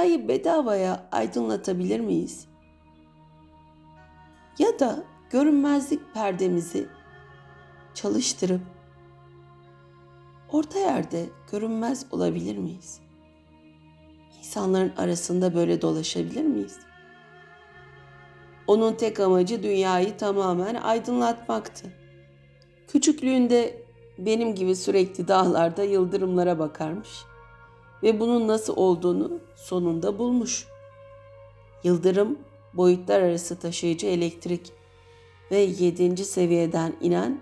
dünyayı bedavaya aydınlatabilir miyiz? Ya da görünmezlik perdemizi çalıştırıp orta yerde görünmez olabilir miyiz? İnsanların arasında böyle dolaşabilir miyiz? Onun tek amacı dünyayı tamamen aydınlatmaktı. Küçüklüğünde benim gibi sürekli dağlarda yıldırımlara bakarmış ve bunun nasıl olduğunu sonunda bulmuş. Yıldırım boyutlar arası taşıyıcı elektrik ve yedinci seviyeden inen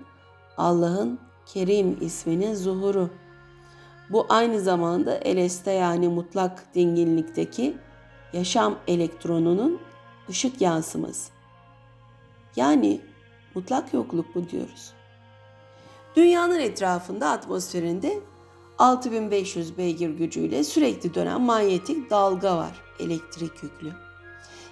Allah'ın Kerim isminin zuhuru. Bu aynı zamanda LSD yani mutlak dinginlikteki yaşam elektronunun ışık yansıması. Yani mutlak yokluk mu diyoruz? Dünyanın etrafında atmosferinde 6500 beygir gücüyle sürekli dönen manyetik dalga var, elektrik yüklü.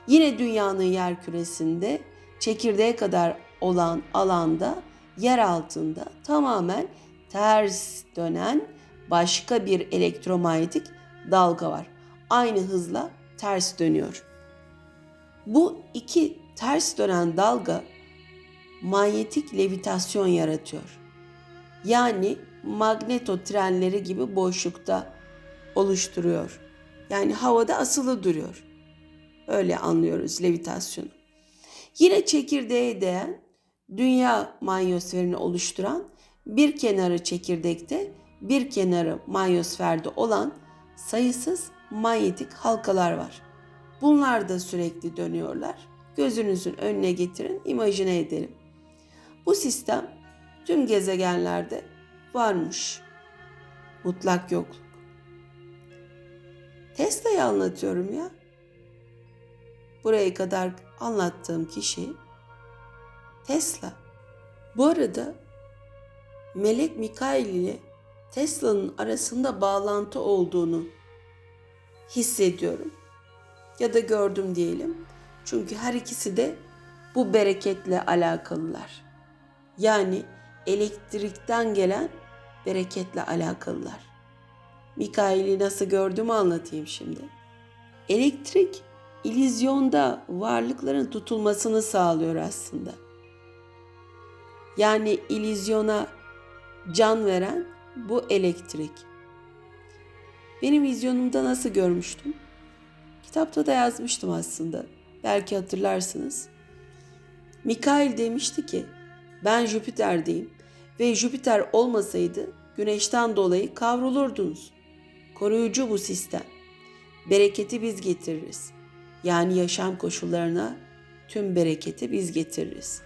Yine dünyanın yer küresinde çekirdeğe kadar olan alanda yer altında tamamen ters dönen başka bir elektromanyetik dalga var. Aynı hızla ters dönüyor. Bu iki ters dönen dalga manyetik levitasyon yaratıyor. Yani magneto trenleri gibi boşlukta oluşturuyor. Yani havada asılı duruyor. Öyle anlıyoruz levitasyonu. Yine çekirdeğe değen dünya manyosferini oluşturan bir kenarı çekirdekte bir kenarı manyosferde olan sayısız manyetik halkalar var. Bunlar da sürekli dönüyorlar. Gözünüzün önüne getirin, imajine edelim. Bu sistem tüm gezegenlerde varmış. Mutlak yokluk. Tesla'yı anlatıyorum ya. Buraya kadar anlattığım kişi Tesla. Bu arada Melek Mikail ile Tesla'nın arasında bağlantı olduğunu hissediyorum. Ya da gördüm diyelim. Çünkü her ikisi de bu bereketle alakalılar. Yani elektrikten gelen bereketle alakalılar. Mikail'i nasıl gördüğümü anlatayım şimdi. Elektrik ilizyonda varlıkların tutulmasını sağlıyor aslında. Yani ilizyona can veren bu elektrik. Benim vizyonumda nasıl görmüştüm? Kitapta da yazmıştım aslında. Belki hatırlarsınız. Mikail demişti ki ben Jüpiter'deyim ve Jüpiter olmasaydı güneşten dolayı kavrulurdunuz. Koruyucu bu sistem. Bereketi biz getiririz. Yani yaşam koşullarına tüm bereketi biz getiririz.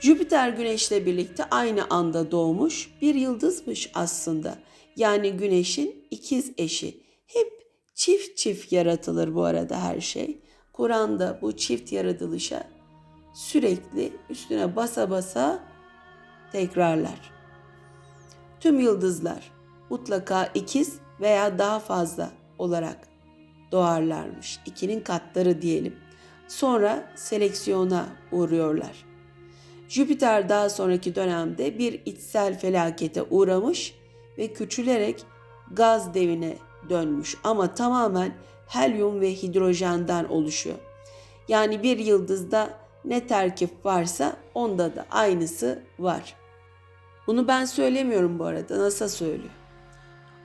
Jüpiter güneşle birlikte aynı anda doğmuş bir yıldızmış aslında. Yani güneşin ikiz eşi. Hep çift çift yaratılır bu arada her şey. Kur'an'da bu çift yaratılışa sürekli üstüne basa basa tekrarlar. Tüm yıldızlar mutlaka ikiz veya daha fazla olarak doğarlarmış. İkinin katları diyelim. Sonra seleksiyona uğruyorlar. Jüpiter daha sonraki dönemde bir içsel felakete uğramış ve küçülerek gaz devine dönmüş ama tamamen helyum ve hidrojenden oluşuyor. Yani bir yıldızda ne terkip varsa onda da aynısı var. Bunu ben söylemiyorum bu arada NASA söylüyor.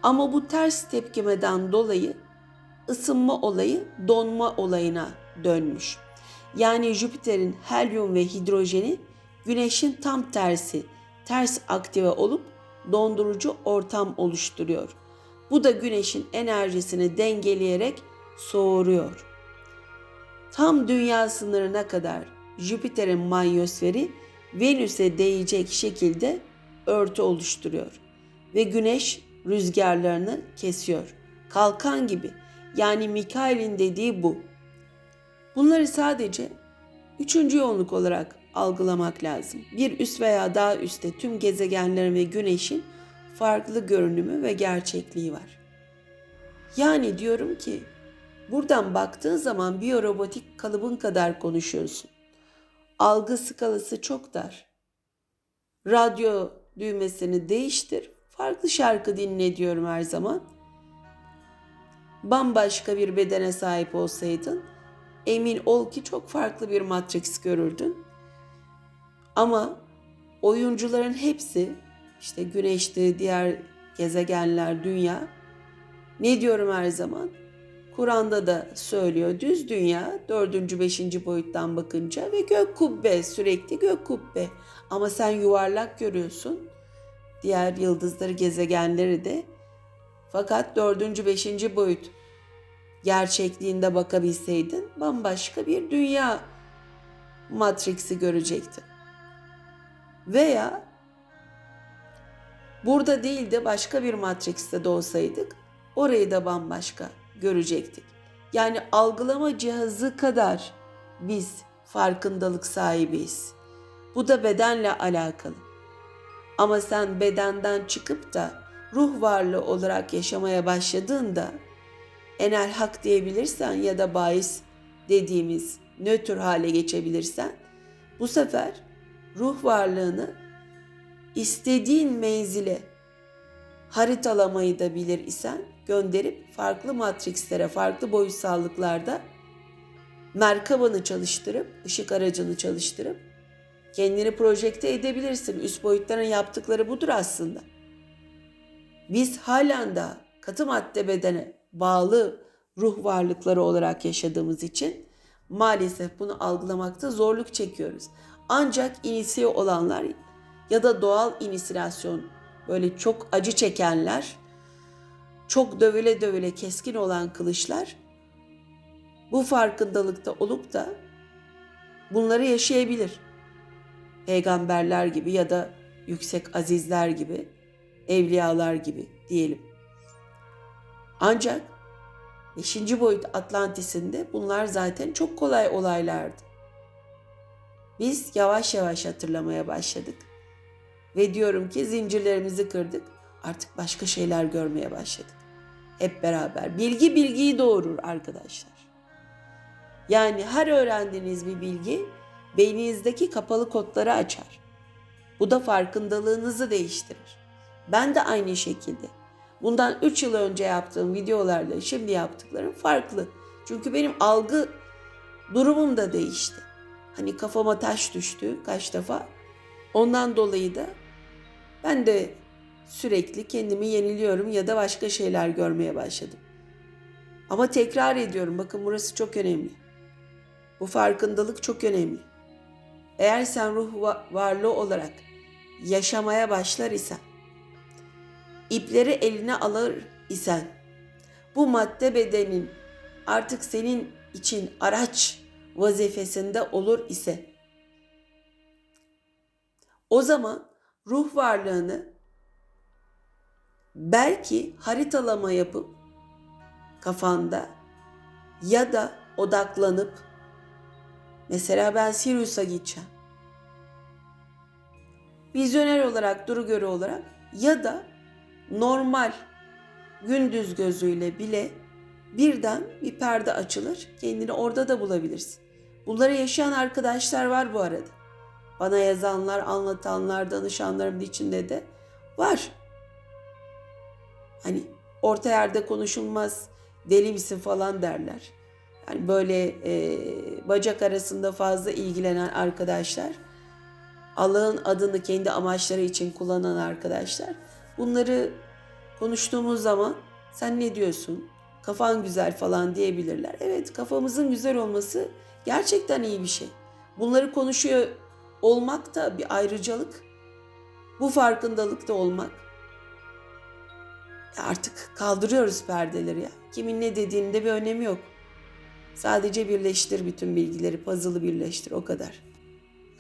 Ama bu ters tepkimeden dolayı ısınma olayı donma olayına dönmüş. Yani Jüpiter'in helyum ve hidrojeni Güneşin tam tersi, ters aktive olup dondurucu ortam oluşturuyor. Bu da güneşin enerjisini dengeleyerek soğuruyor. Tam dünya sınırına kadar Jüpiter'in manyosferi Venüs'e değecek şekilde örtü oluşturuyor ve güneş rüzgarlarını kesiyor. Kalkan gibi yani Mikail'in dediği bu. Bunları sadece üçüncü yoğunluk olarak algılamak lazım. Bir üst veya daha üstte tüm gezegenlerin ve güneşin farklı görünümü ve gerçekliği var. Yani diyorum ki buradan baktığın zaman biyorobotik kalıbın kadar konuşuyorsun. Algı skalası çok dar. Radyo düğmesini değiştir. Farklı şarkı dinle diyorum her zaman. bambaşka bir bedene sahip olsaydın emin ol ki çok farklı bir Matrix görürdün. Ama oyuncuların hepsi işte güneşti, diğer gezegenler, dünya ne diyorum her zaman? Kur'an'da da söylüyor. Düz dünya dördüncü beşinci boyuttan bakınca ve gök kubbe sürekli gök kubbe. Ama sen yuvarlak görüyorsun. Diğer yıldızları gezegenleri de. Fakat dördüncü beşinci boyut gerçekliğinde bakabilseydin bambaşka bir dünya matriksi görecektin. Veya burada değil de başka bir matrikste de olsaydık orayı da bambaşka görecektik. Yani algılama cihazı kadar biz farkındalık sahibiyiz. Bu da bedenle alakalı. Ama sen bedenden çıkıp da ruh varlığı olarak yaşamaya başladığında enel hak diyebilirsen ya da bahis dediğimiz nötr hale geçebilirsen bu sefer ruh varlığını istediğin menzile haritalamayı da bilir isen gönderip farklı matrikslere, farklı boyutsallıklarda merkabanı çalıştırıp, ışık aracını çalıştırıp kendini projekte edebilirsin. Üst boyutların yaptıkları budur aslında. Biz halen daha katı madde bedene bağlı ruh varlıkları olarak yaşadığımız için maalesef bunu algılamakta zorluk çekiyoruz. Ancak inisiye olanlar ya da doğal inisiyasyon böyle çok acı çekenler, çok dövüle dövüle keskin olan kılıçlar bu farkındalıkta olup da bunları yaşayabilir. Peygamberler gibi ya da yüksek azizler gibi, evliyalar gibi diyelim. Ancak 5. boyut Atlantis'inde bunlar zaten çok kolay olaylardı. Biz yavaş yavaş hatırlamaya başladık. Ve diyorum ki zincirlerimizi kırdık. Artık başka şeyler görmeye başladık. Hep beraber. Bilgi bilgiyi doğurur arkadaşlar. Yani her öğrendiğiniz bir bilgi beyninizdeki kapalı kodları açar. Bu da farkındalığınızı değiştirir. Ben de aynı şekilde. Bundan 3 yıl önce yaptığım videolarla şimdi yaptıklarım farklı. Çünkü benim algı durumum da değişti. Hani kafama taş düştü kaç defa. Ondan dolayı da ben de sürekli kendimi yeniliyorum ya da başka şeyler görmeye başladım. Ama tekrar ediyorum bakın burası çok önemli. Bu farkındalık çok önemli. Eğer sen ruh varlığı olarak yaşamaya başlar isen, ipleri eline alır isen, bu madde bedenin artık senin için araç vazifesinde olur ise, o zaman ruh varlığını belki haritalama yapıp kafanda ya da odaklanıp mesela ben Sirius'a gideceğim. Vizyoner olarak, duru göre olarak ya da normal gündüz gözüyle bile birden bir perde açılır. Kendini orada da bulabilirsin. Bunları yaşayan arkadaşlar var bu arada. Bana yazanlar, anlatanlar, danışanlarımın içinde de var. Hani orta yerde konuşulmaz, deli misin falan derler. Yani böyle e, bacak arasında fazla ilgilenen arkadaşlar, Allah'ın adını kendi amaçları için kullanan arkadaşlar. Bunları konuştuğumuz zaman sen ne diyorsun? Kafan güzel falan diyebilirler. Evet kafamızın güzel olması gerçekten iyi bir şey. Bunları konuşuyor olmak da bir ayrıcalık. Bu farkındalıkta olmak. Artık kaldırıyoruz perdeleri ya. Kimin ne dediğinde bir önemi yok. Sadece birleştir bütün bilgileri, puzzle'ı birleştir o kadar.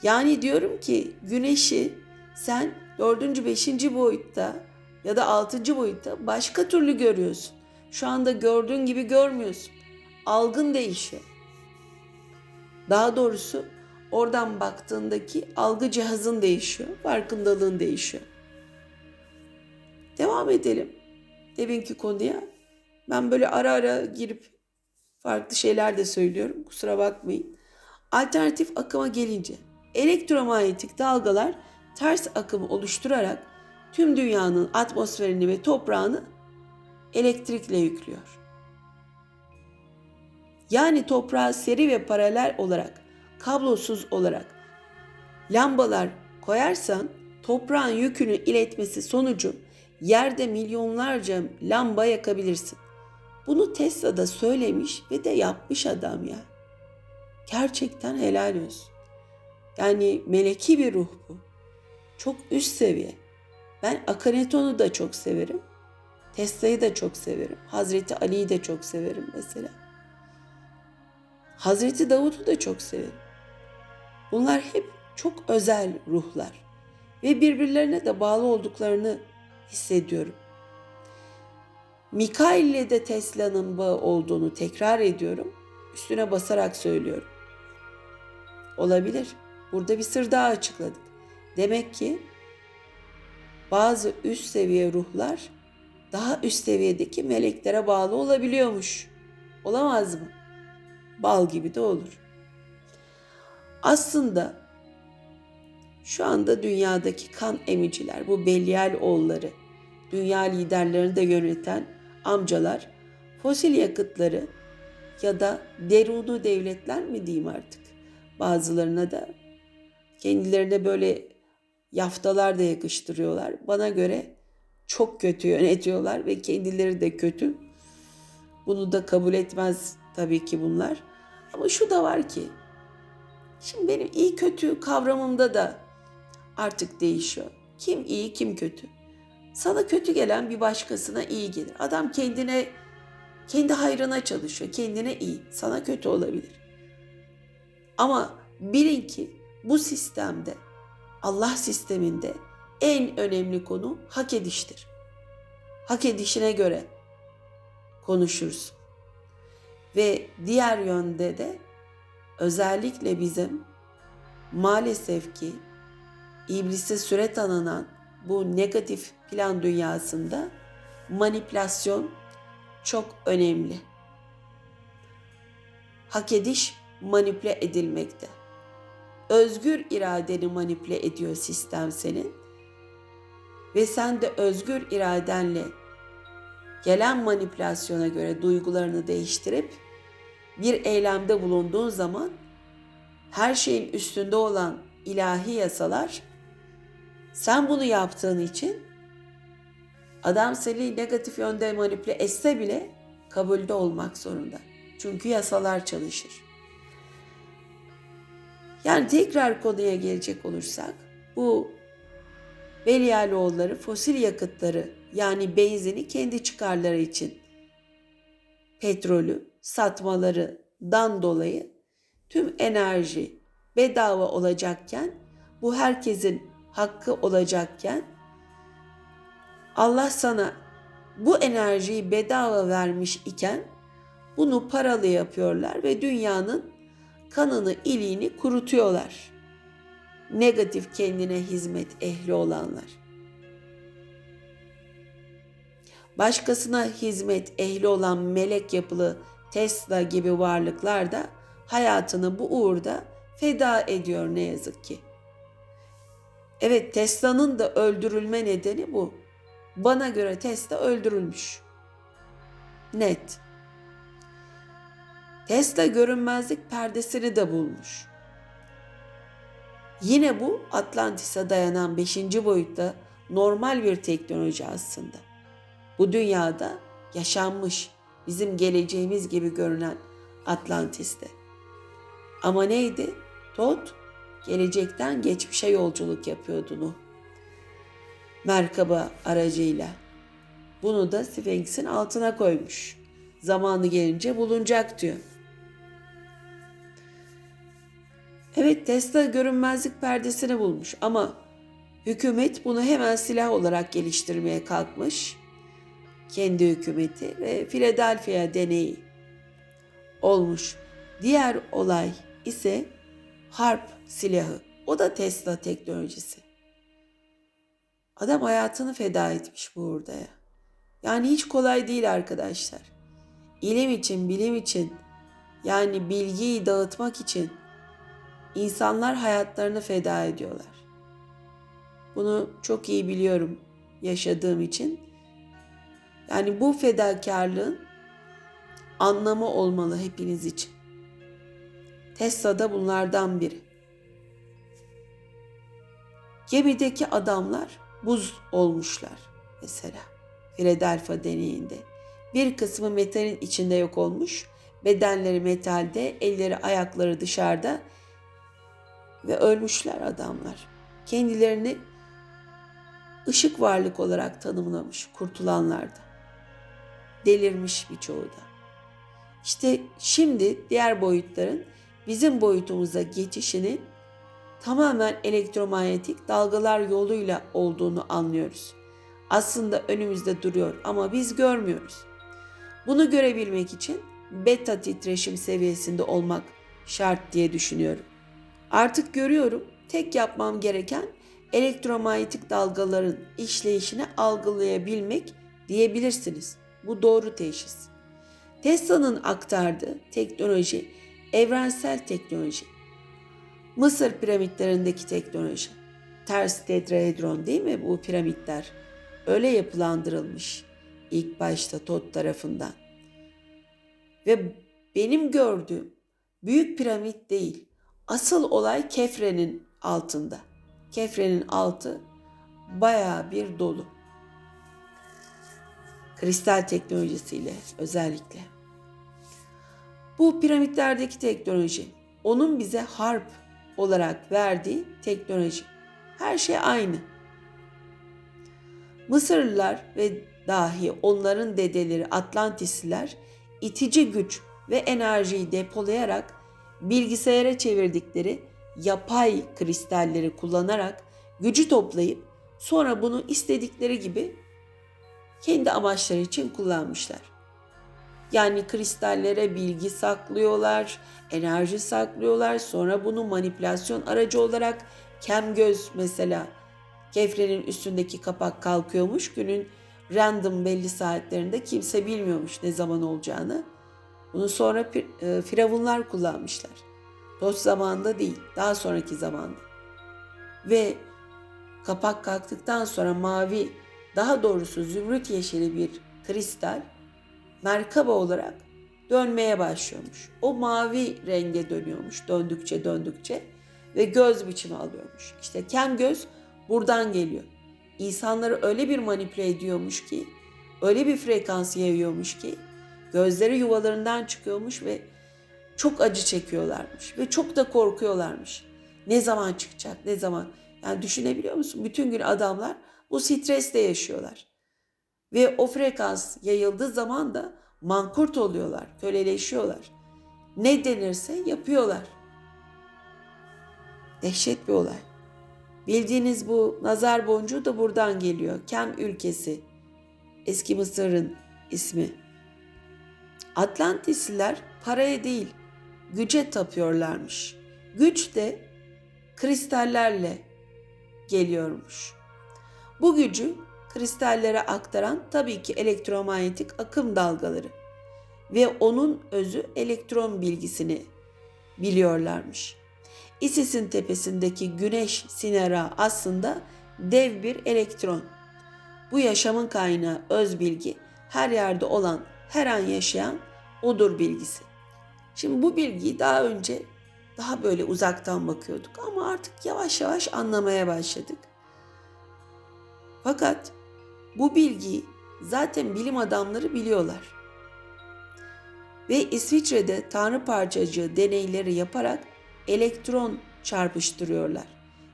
Yani diyorum ki güneşi sen dördüncü, beşinci boyutta ya da altıncı boyutta başka türlü görüyorsun. Şu anda gördüğün gibi görmüyorsun. Algın değişiyor. Daha doğrusu oradan baktığındaki algı cihazın değişiyor, farkındalığın değişiyor. Devam edelim. Deminki konuya. Ben böyle ara ara girip farklı şeyler de söylüyorum. Kusura bakmayın. Alternatif akıma gelince elektromanyetik dalgalar ters akımı oluşturarak tüm dünyanın atmosferini ve toprağını elektrikle yüklüyor. Yani toprağa seri ve paralel olarak, kablosuz olarak lambalar koyarsan toprağın yükünü iletmesi sonucu yerde milyonlarca lamba yakabilirsin. Bunu Tesla da söylemiş ve de yapmış adam ya. Gerçekten helal olsun. Yani meleki bir ruh bu. Çok üst seviye. Ben Akhenaton'u da çok severim. Tesla'yı da çok severim. Hazreti Ali'yi de çok severim mesela. Hazreti Davud'u da çok severim. Bunlar hep çok özel ruhlar ve birbirlerine de bağlı olduklarını hissediyorum. Mikail ile de Tesla'nın bağı olduğunu tekrar ediyorum. Üstüne basarak söylüyorum. Olabilir. Burada bir sır daha açıkladık. Demek ki bazı üst seviye ruhlar daha üst seviyedeki meleklere bağlı olabiliyormuş. Olamaz mı? Bal gibi de olur. Aslında şu anda dünyadaki kan emiciler, bu Belyal oğulları, dünya liderlerini de yöneten amcalar, fosil yakıtları ya da derunu devletler mi diyeyim artık? Bazılarına da kendilerine böyle yaftalar da yakıştırıyorlar. Bana göre çok kötü yönetiyorlar ve kendileri de kötü. Bunu da kabul etmez tabii ki bunlar. Ama şu da var ki, şimdi benim iyi kötü kavramımda da artık değişiyor. Kim iyi, kim kötü. Sana kötü gelen bir başkasına iyi gelir. Adam kendine kendi hayrına çalışıyor. Kendine iyi. Sana kötü olabilir. Ama bilin ki bu sistemde Allah sisteminde en önemli konu hak ediştir. Hak edişine göre konuşuruz. Ve diğer yönde de özellikle bizim maalesef ki iblise süre tanınan bu negatif plan dünyasında manipülasyon çok önemli. Hak ediş manipüle edilmekte. Özgür iradeni manipüle ediyor sistem senin. Ve sen de özgür iradenle gelen manipülasyona göre duygularını değiştirip bir eylemde bulunduğun zaman her şeyin üstünde olan ilahi yasalar sen bunu yaptığın için adam seni negatif yönde manipüle etse bile kabulde olmak zorunda. Çünkü yasalar çalışır. Yani tekrar konuya gelecek olursak bu Beliyaloğulları fosil yakıtları yani benzini kendi çıkarları için petrolü satmalarından dolayı tüm enerji bedava olacakken bu herkesin hakkı olacakken Allah sana bu enerjiyi bedava vermiş iken bunu paralı yapıyorlar ve dünyanın kanını, iliğini kurutuyorlar. Negatif kendine hizmet ehli olanlar. Başkasına hizmet ehli olan melek yapılı Tesla gibi varlıklar da hayatını bu uğurda feda ediyor ne yazık ki. Evet Tesla'nın da öldürülme nedeni bu. Bana göre Tesla öldürülmüş. Net. Tesla görünmezlik perdesini de bulmuş. Yine bu Atlantis'e dayanan 5. boyutta normal bir teknoloji aslında. Bu dünyada yaşanmış bizim geleceğimiz gibi görünen Atlantis'te. Ama neydi? Tot gelecekten geçmişe yolculuk yapıyordu Nuh. Merkaba aracıyla. Bunu da Sphinx'in altına koymuş. Zamanı gelince bulunacak diyor. Evet Tesla görünmezlik perdesini bulmuş ama hükümet bunu hemen silah olarak geliştirmeye kalkmış. Kendi hükümeti ve Philadelphia deneyi olmuş. Diğer olay ise harp silahı. O da Tesla teknolojisi. Adam hayatını feda etmiş bu uğurda ya. Yani hiç kolay değil arkadaşlar. İlim için, bilim için, yani bilgiyi dağıtmak için insanlar hayatlarını feda ediyorlar. Bunu çok iyi biliyorum yaşadığım için. Yani bu fedakarlığın anlamı olmalı hepiniz için. Tesla da bunlardan biri. Gemideki adamlar buz olmuşlar mesela. Philadelphia deneyinde. Bir kısmı metalin içinde yok olmuş, bedenleri metalde, elleri ayakları dışarıda ve ölmüşler adamlar. Kendilerini ışık varlık olarak tanımlamış kurtulanlar da. Delirmiş birçoğu da. İşte şimdi diğer boyutların bizim boyutumuza geçişinin tamamen elektromanyetik dalgalar yoluyla olduğunu anlıyoruz. Aslında önümüzde duruyor ama biz görmüyoruz. Bunu görebilmek için beta titreşim seviyesinde olmak şart diye düşünüyorum. Artık görüyorum. Tek yapmam gereken elektromanyetik dalgaların işleyişini algılayabilmek diyebilirsiniz. Bu doğru teşhis. Tesla'nın aktardığı teknoloji evrensel teknoloji. Mısır piramitlerindeki teknoloji. Ters tetraedron değil mi bu piramitler? Öyle yapılandırılmış ilk başta Tot tarafından. Ve benim gördüğüm büyük piramit değil. Asıl olay Kefre'nin altında. Kefre'nin altı bayağı bir dolu. Kristal teknolojisiyle özellikle. Bu piramitlerdeki teknoloji, onun bize harp olarak verdiği teknoloji. Her şey aynı. Mısırlılar ve dahi onların dedeleri Atlantisliler itici güç ve enerjiyi depolayarak bilgisayara çevirdikleri yapay kristalleri kullanarak gücü toplayıp sonra bunu istedikleri gibi kendi amaçları için kullanmışlar. Yani kristallere bilgi saklıyorlar, enerji saklıyorlar. Sonra bunu manipülasyon aracı olarak kem göz mesela kefrenin üstündeki kapak kalkıyormuş. Günün random belli saatlerinde kimse bilmiyormuş ne zaman olacağını. Bunu sonra e, firavunlar kullanmışlar. Dost zamanında değil, daha sonraki zamanda. Ve kapak kalktıktan sonra mavi, daha doğrusu zümrüt yeşili bir kristal merkaba olarak dönmeye başlıyormuş. O mavi renge dönüyormuş döndükçe döndükçe ve göz biçimi alıyormuş. İşte kem göz buradan geliyor. İnsanları öyle bir manipüle ediyormuş ki, öyle bir frekans yayıyormuş ki gözleri yuvalarından çıkıyormuş ve çok acı çekiyorlarmış ve çok da korkuyorlarmış. Ne zaman çıkacak, ne zaman? Yani düşünebiliyor musun? Bütün gün adamlar bu stresle yaşıyorlar. Ve o frekans yayıldığı zaman da mankurt oluyorlar, köleleşiyorlar. Ne denirse yapıyorlar. Dehşet bir olay. Bildiğiniz bu nazar boncuğu da buradan geliyor. Kem ülkesi. Eski Mısır'ın ismi. Atlantisliler paraya değil, güce tapıyorlarmış. Güç de kristallerle geliyormuş. Bu gücü kristallere aktaran tabii ki elektromanyetik akım dalgaları ve onun özü elektron bilgisini biliyorlarmış. Isis'in tepesindeki güneş sinera aslında dev bir elektron. Bu yaşamın kaynağı öz bilgi her yerde olan, her an yaşayan odur bilgisi. Şimdi bu bilgiyi daha önce daha böyle uzaktan bakıyorduk ama artık yavaş yavaş anlamaya başladık. Fakat bu bilgiyi zaten bilim adamları biliyorlar. Ve İsviçre'de tanrı parçacığı deneyleri yaparak elektron çarpıştırıyorlar.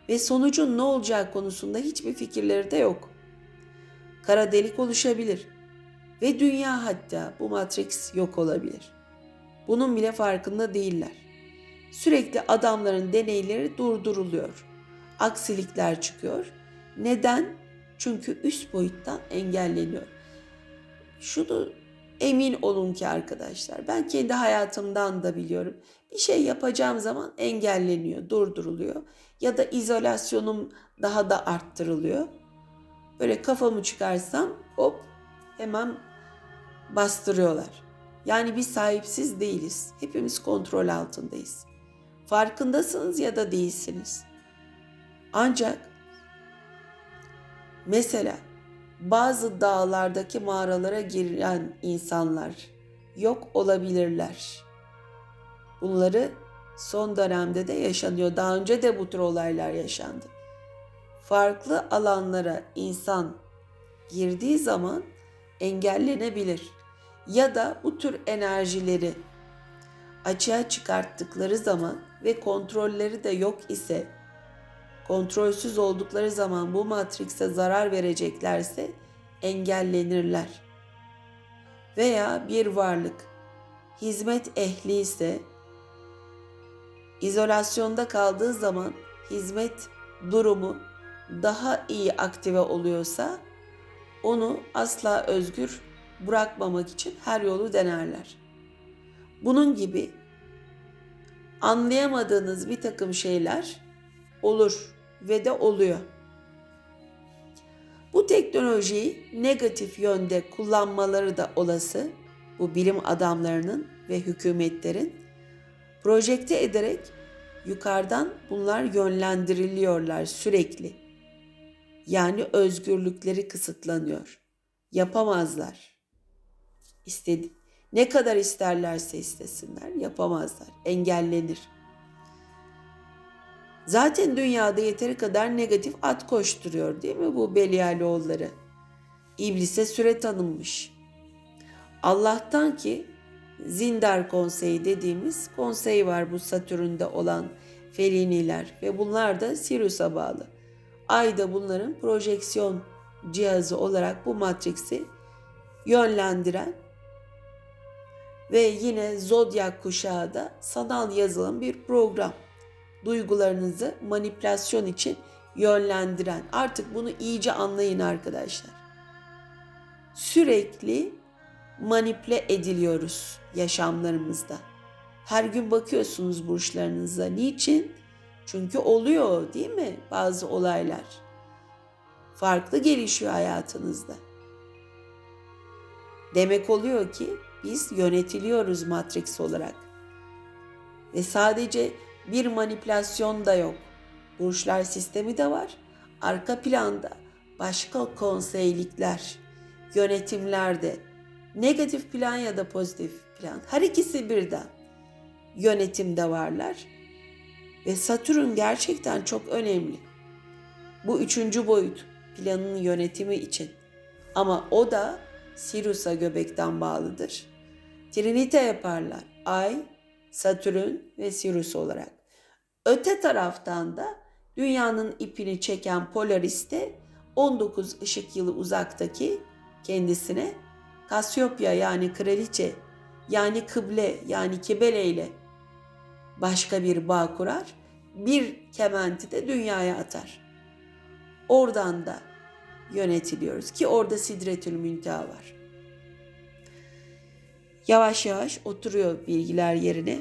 Ve sonucun ne olacağı konusunda hiçbir fikirleri de yok. Kara delik oluşabilir ve dünya hatta bu matrix yok olabilir. Bunun bile farkında değiller. Sürekli adamların deneyleri durduruluyor. Aksilikler çıkıyor. Neden? Çünkü üst boyuttan engelleniyor. Şunu emin olun ki arkadaşlar ben kendi hayatımdan da biliyorum. Bir şey yapacağım zaman engelleniyor, durduruluyor ya da izolasyonum daha da arttırılıyor. Böyle kafamı çıkarsam hop hemen bastırıyorlar. Yani biz sahipsiz değiliz. Hepimiz kontrol altındayız. Farkındasınız ya da değilsiniz. Ancak Mesela bazı dağlardaki mağaralara giren insanlar yok olabilirler. Bunları son dönemde de yaşanıyor. Daha önce de bu tür olaylar yaşandı. Farklı alanlara insan girdiği zaman engellenebilir. Ya da bu tür enerjileri açığa çıkarttıkları zaman ve kontrolleri de yok ise kontrolsüz oldukları zaman bu matrikse zarar vereceklerse engellenirler. Veya bir varlık hizmet ehli ise izolasyonda kaldığı zaman hizmet durumu daha iyi aktive oluyorsa onu asla özgür bırakmamak için her yolu denerler. Bunun gibi anlayamadığınız bir takım şeyler olur ve de oluyor. Bu teknolojiyi negatif yönde kullanmaları da olası bu bilim adamlarının ve hükümetlerin projekte ederek yukarıdan bunlar yönlendiriliyorlar sürekli. Yani özgürlükleri kısıtlanıyor. Yapamazlar. İstedi ne kadar isterlerse istesinler yapamazlar. Engellenir. Zaten dünyada yeteri kadar negatif at koşturuyor değil mi bu Belialoğulları? İblise süre tanınmış. Allah'tan ki Zindar Konseyi dediğimiz konsey var bu Satürn'de olan feliniler ve bunlar da Sirius'a bağlı. Ay da bunların projeksiyon cihazı olarak bu matriksi yönlendiren ve yine zodyak kuşağı da sanal yazılım bir program. Duygularınızı manipülasyon için yönlendiren. Artık bunu iyice anlayın arkadaşlar. Sürekli manipüle ediliyoruz yaşamlarımızda. Her gün bakıyorsunuz burçlarınıza. Niçin? Çünkü oluyor değil mi bazı olaylar? Farklı gelişiyor hayatınızda. Demek oluyor ki biz yönetiliyoruz Matrix olarak. Ve sadece bir manipülasyon da yok. Burçlar sistemi de var. Arka planda başka konseylikler, yönetimler de negatif plan ya da pozitif plan. Her ikisi birden yönetimde varlar. Ve Satürn gerçekten çok önemli. Bu üçüncü boyut planın yönetimi için. Ama o da Sirius'a göbekten bağlıdır. Trinite yaparlar. Ay, Satürn ve Sirius olarak. Öte taraftan da dünyanın ipini çeken Polaris'te 19 ışık yılı uzaktaki kendisine Kasyopya yani kraliçe yani kıble yani kibele ile başka bir bağ kurar. Bir kementi de dünyaya atar. Oradan da yönetiliyoruz ki orada Sidretül Münteha var. Yavaş yavaş oturuyor bilgiler yerine.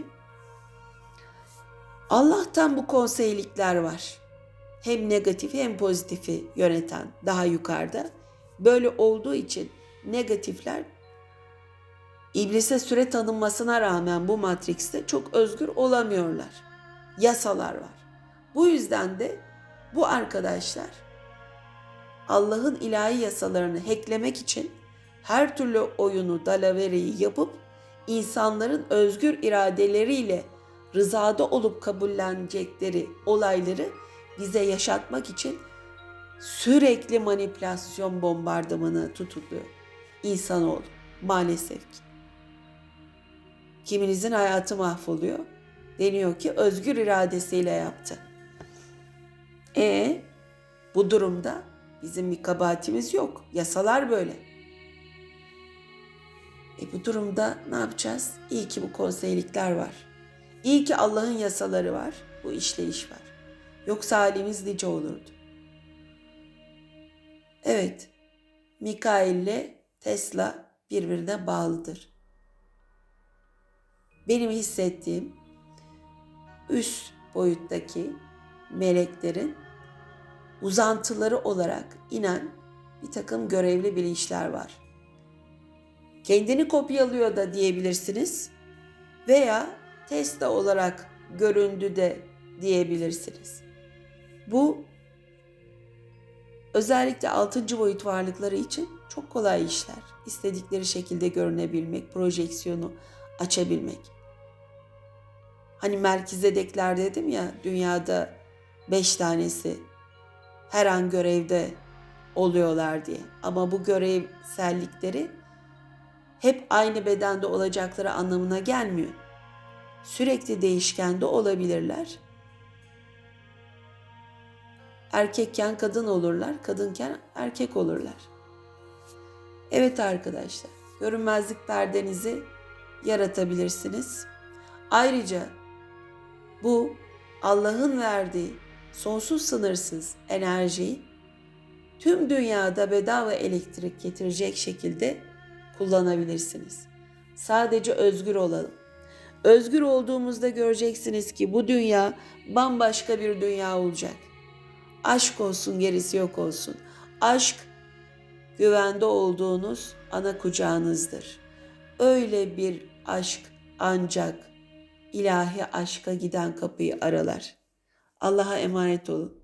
Allah'tan bu konseylikler var. Hem negatifi hem pozitifi yöneten daha yukarıda. Böyle olduğu için negatifler iblise süre tanınmasına rağmen bu matrikste çok özgür olamıyorlar. Yasalar var. Bu yüzden de bu arkadaşlar Allah'ın ilahi yasalarını hacklemek için her türlü oyunu, dalavereyi yapıp insanların özgür iradeleriyle rızada olup kabullenecekleri olayları bize yaşatmak için sürekli manipülasyon bombardımanı tutuluyor insanoğlu maalesef ki. Kiminizin hayatı mahvoluyor. Deniyor ki özgür iradesiyle yaptı. E bu durumda bizim bir kabahatimiz yok. Yasalar böyle. E bu durumda ne yapacağız? İyi ki bu konseylikler var. İyi ki Allah'ın yasaları var. Bu işleyiş var. Yoksa halimiz nice olurdu. Evet, Mikail ile Tesla birbirine bağlıdır. Benim hissettiğim üst boyuttaki meleklerin uzantıları olarak inen bir takım görevli bilinçler var. Kendini kopyalıyor da diyebilirsiniz veya Tesla olarak göründü de diyebilirsiniz. Bu Özellikle 6. boyut varlıkları için çok kolay işler. İstedikleri şekilde görünebilmek, projeksiyonu açabilmek. Hani Melkizedekler dedim ya dünyada beş tanesi her an görevde oluyorlar diye. Ama bu görevsellikleri hep aynı bedende olacakları anlamına gelmiyor. Sürekli değişken de olabilirler. Erkekken kadın olurlar, kadınken erkek olurlar. Evet arkadaşlar, görünmezlik perdenizi yaratabilirsiniz. Ayrıca bu Allah'ın verdiği sonsuz sınırsız enerjiyi tüm dünyada bedava elektrik getirecek şekilde kullanabilirsiniz. Sadece özgür olalım. Özgür olduğumuzda göreceksiniz ki bu dünya bambaşka bir dünya olacak. Aşk olsun gerisi yok olsun. Aşk güvende olduğunuz ana kucağınızdır. Öyle bir aşk ancak ilahi aşka giden kapıyı aralar. Allah'a emanet olun.